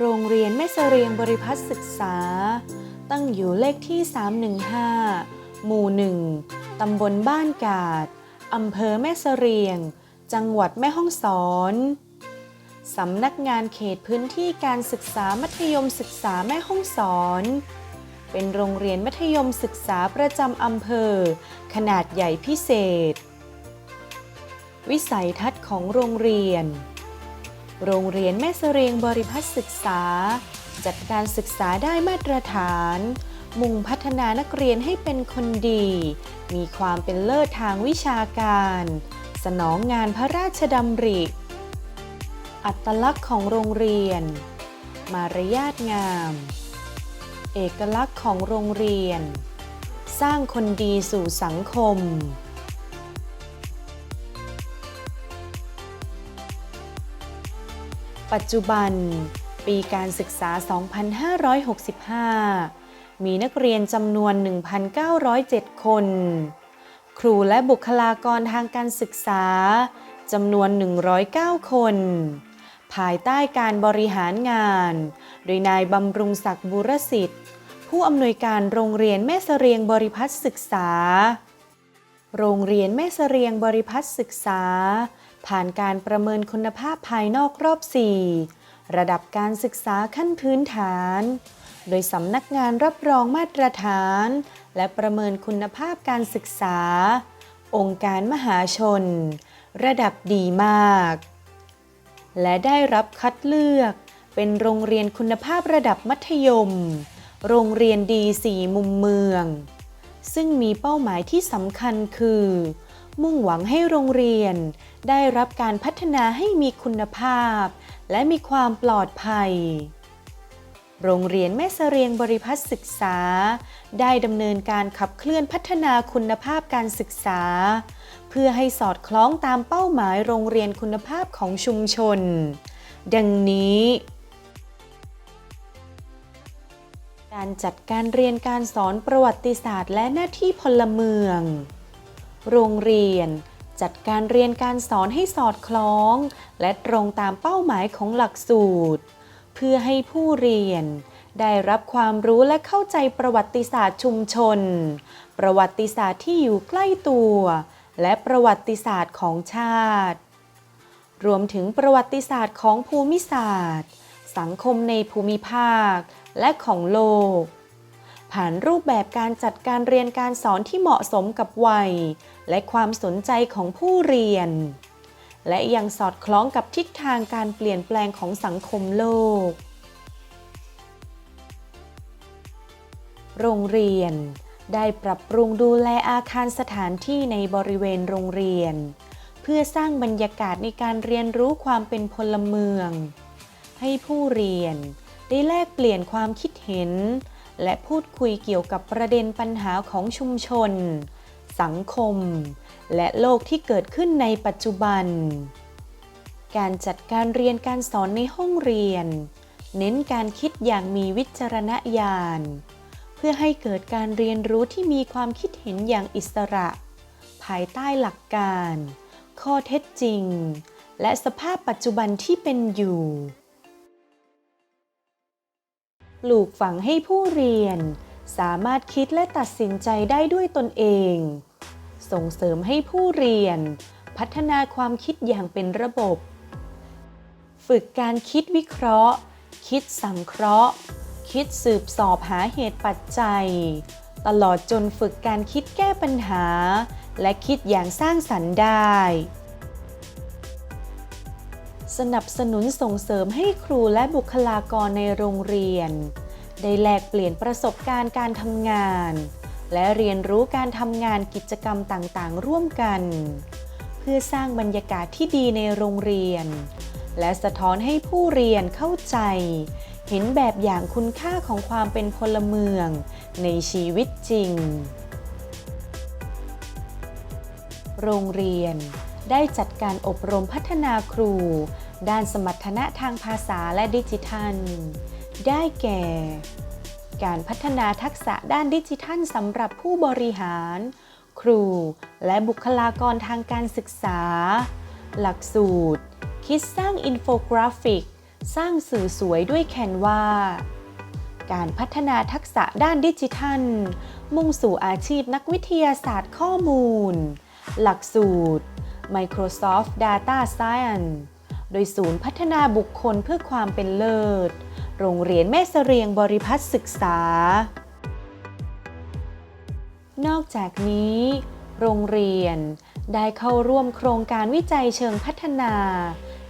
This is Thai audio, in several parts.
โรงเรียนแม่เสรียงบริพัฒน์ศึกษา ตั้งอยู่เลขที่ 315 หมู่ 1 ตำบลบ้านกาด อำเภอแม่เสรียง จังหวัดแม่ฮ่องสอน สำนักงานเขตพื้นที่การศึกษามัธยมศึกษาแม่ฮ่องสอน เป็นโรงเรียนมัธยมศึกษาประจำอำเภอ ขนาดใหญ่พิเศษ วิสัยทัศน์ของโรงเรียน โรงเรียนแม่เสรียงบริพัฒน์ศึกษา จัดการศึกษาได้มาตรฐาน มุ่งพัฒนานักเรียนให้เป็นคนดี มีความเป็นเลิศทางวิชาการ สนองงานพระราชดำริ อัตลักษณ์ของโรงเรียน มารยาทงาม เอกลักษณ์ของโรงเรียน สร้างคนดีสู่สังคม ปัจจุบัน ปีการศึกษา 2565 มีนักเรียนจำนวน 1,907 คน ครูและบุคลากรทางการศึกษาจำนวน 109 คน ภายใต้การบริหารงาน โดยนายบำรุงศักดิ์บุรสิทธิ์ ผู้อำนวยการโรงเรียนแม่เสรียงบริพัฒน์ศึกษา โรงเรียนแม่เสรียงบริพัฒน์ศึกษา ผ่านการประเมินคุณภาพภายนอกรอบ 4 ระดับการศึกษาขั้นพื้นฐาน โดยสำนักงานรับรองมาตรฐาน และประเมินคุณภาพการศึกษา องค์การมหาชน ระดับดีมาก และได้รับคัดเลือกเป็นโรงเรียนคุณภาพระดับมัธยม โรงเรียนดีสี่มุมเมือง ซึ่งมีเป้าหมายที่สำคัญคือ มุ่งหวังให้โรงเรียน ได้รับการพัฒนาให้มีคุณภาพ และมีความปลอดภัย โรงเรียนแม่เสรียงบริพัฒน์ศึกษา ได้ดำเนินการขับเคลื่อนพัฒนาคุณภาพการศึกษา เพื่อให้สอดคล้องตามเป้าหมายโรงเรียนคุณภาพของชุมชน ดังนี้การจัดการเรียนการสอนประวัติศาสตร์และหน้าที่พลเมือง โรงเรียน จัดการเรียนการสอนให้สอดคล้อง และตรงตามเป้าหมายของหลักสูตร เพื่อให้ผู้เรียน ได้รับความรู้และเข้าใจประวัติศาสตร์ชุมชน ประวัติศาสตร์ที่อยู่ใกล้ตัว และประวัติศาสตร์ของชาติ รวมถึงประวัติศาสตร์ของภูมิศาสตร์ สังคมในภูมิภาค และของโลก ผ่านรูปแบบการจัดการเรียนการสอนที่เหมาะสมกับวัย และความสนใจของผู้เรียน และยังสอดคล้องกับทิศทางการเปลี่ยนแปลงของสังคมโลก โรงเรียน ได้ปรับปรุงดูแลอาคารสถานที่ในบริเวณโรงเรียน เพื่อสร้างบรรยากาศในการเรียนรู้ความเป็นพลเมือง ให้ผู้เรียนได้แลกเปลี่ยนความคิดเห็น และพูดคุยเกี่ยวกับประเด็นปัญหาของชุมชน สังคม และโลกที่เกิดขึ้นในปัจจุบัน การจัดการเรียนการสอนในห้องเรียน เน้นการคิดอย่างมีวิจารณญาณ เพื่อให้เกิดการเรียนรู้ที่มีความคิดเห็นอย่างอิสระ ภายใต้หลักการ ข้อเท็จจริง และสภาพปัจจุบันที่เป็นอยู่ ปลูกฝังให้ผู้เรียน สามารถคิดและตัดสินใจได้ด้วยตนเอง ส่งเสริมให้ผู้เรียน พัฒนาความคิดอย่างเป็นระบบ ฝึกการคิดวิเคราะห์ คิดสังเคราะห์ คิดสืบสอบหาเหตุปัจจัย ตลอดจนฝึกการคิดแก้ปัญหา และคิดอย่างสร้างสรรค์ได้สนับสนุนส่งเสริมให้ครูและบุคลากรในโรงเรียน ได้แลกเปลี่ยนประสบการณ์การทำงาน และเรียนรู้การทำงานกิจกรรมต่างๆ ร่วมกัน เพื่อสร้างบรรยากาศที่ดีในโรงเรียน และสะท้อนให้ผู้เรียนเข้าใจ เห็นแบบอย่างคุณค่าของความเป็นพลเมือง ในชีวิตจริง โรงเรียนได้จัดการอบรมพัฒนาครู ด้านสมรรถนะทางภาษาและดิจิทัล ได้แก่ การพัฒนาทักษะด้านดิจิทัลสำหรับผู้บริหาร ครูและบุคลากรทางการศึกษา หลักสูตร คิดสร้างอินโฟกราฟิก สร้างสื่อสวยด้วยแคนวาการพัฒนาทักษะด้านดิจิทัล มุ่งสู่อาชีพนักวิทยาศาสตร์ข้อมูล หลักสูตร Microsoft Data Science โดยศูนย์พัฒนาบุคคลเพื่อความเป็นเลิศโรงเรียนแม่เสรียงบริพัตรศึกษา นอกจากนี้ โรงเรียนได้เข้าร่วมโครงการวิจัยเชิงพัฒนา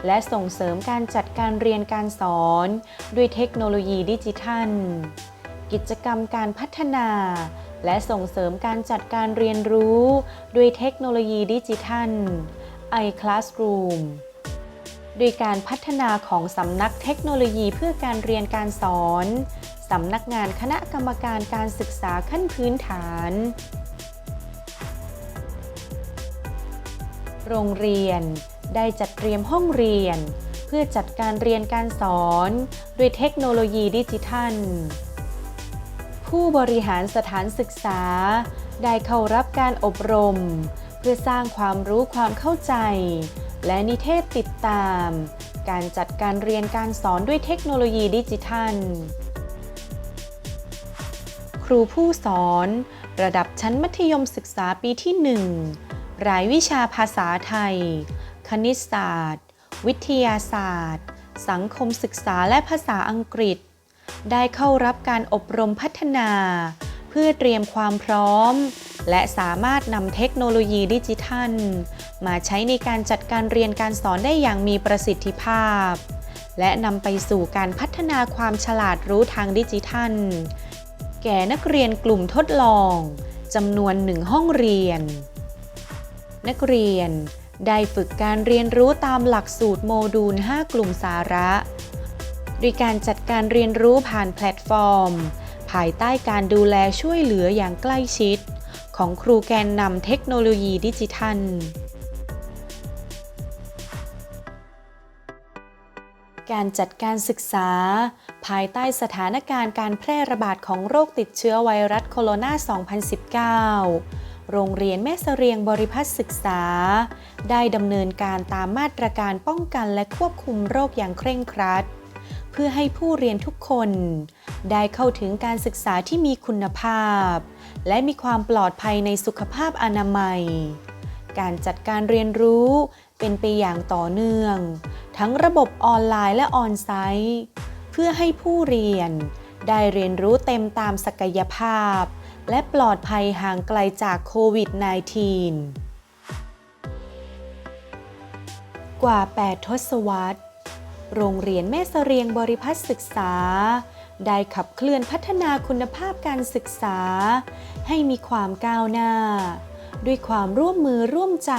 และส่งเสริมการจัดการเรียนการสอน ด้วยเทคโนโลยีดิจิทัล กิจกรรมการพัฒนา และส่งเสริมการจัดการเรียนรู้ ด้วยเทคโนโลยีดิจิทัล iClassroom โดยการพัฒนาของสำนักเทคโนโลยีเพื่อการเรียนการสอนสำนักงานคณะกรรมการการศึกษาขั้นพื้นฐาน โรงเรียนได้จัดเตรียมห้องเรียน เพื่อจัดการเรียนการสอนด้วยเทคโนโลยีดิจิทัล ผู้บริหารสถานศึกษา ได้เข้ารับการอบรม เพื่อสร้างความรู้ความเข้าใจ และนิเทศติดตาม การจัดการเรียนการสอนด้วยเทคโนโลยีดิจิทัล ครูผู้สอน ระดับชั้นมัธยมศึกษาปีที่ 1 รายวิชาภาษาไทย คณิตศาสตร์ วิทยาศาสตร์ สังคมศึกษาและภาษาอังกฤษ ได้เข้ารับการอบรมพัฒนา เพื่อเตรียมความพร้อม และสามารถนำเทคโนโลยีดิจิทัล มาใช้ในการจัดการเรียนการสอนได้อย่างมีประสิทธิภาพ และนำไปสู่การพัฒนาความฉลาดรู้ทางดิจิทัล แก่นักเรียนกลุ่มทดลองจำนวนหนึ่งห้องเรียน นักเรียนได้ฝึกการเรียนรู้ตามหลักสูตรโมดูล 5 กลุ่มสาระโดยการจัดการเรียนรู้ผ่านแพลตฟอร์ม ภายใต้การดูแลช่วยเหลืออย่างใกล้ชิด ของครูแกนนำเทคโนโลยีดิจิทัล การจัดการศึกษา ภายใต้สถานการณ์การแพร่ระบาดของโรคติดเชื้อไวรัสโคโรนา 2019 โรงเรียนแม่เสเรียงบริพัตรศึกษา ได้ดำเนินการตามมาตรการป้องกันและควบคุมโรคอย่างเคร่งครัด เพื่อให้ผู้เรียนทุกคน ได้เข้าถึงการศึกษาที่มีคุณภาพ และมีความปลอดภัยในสุขภาพอนามัย การจัดการเรียนรู้เป็นไปอย่างต่อเนื่อง ทั้งระบบออนไลน์และออนไซต์ เพื่อให้ผู้เรียน ได้เรียนรู้เต็มตามศักยภาพ และปลอดภัยห่างไกลจากโควิด -19 กว่า 8 ทศวรรษ โรงเรียนแม่เสรียงบริพัตรศึกษา ได้ขับเคลื่อนพัฒนาคุณภาพการศึกษา ให้มีความก้าวหน้า ด้วยความร่วมมือร่วมใจ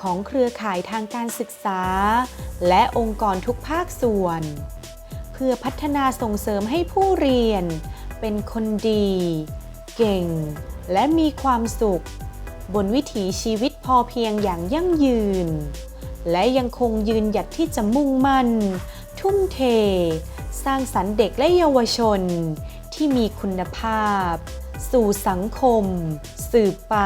ของเครือข่ายทางการศึกษา และองค์กรทุกภาคส่วน เพื่อพัฒนาส่งเสริมให้ผู้เรียน เป็นคนดี เก่ง และมีความสุข บนวิถีชีวิตพอเพียงอย่างยั่งยืน และยังคงยืนหยัดที่จะมุ่งมั่น ทุ่มเท สร้างสรรค์เด็กและเยาวชน ที่มีคุณภาพ สู่สังคม สืบไป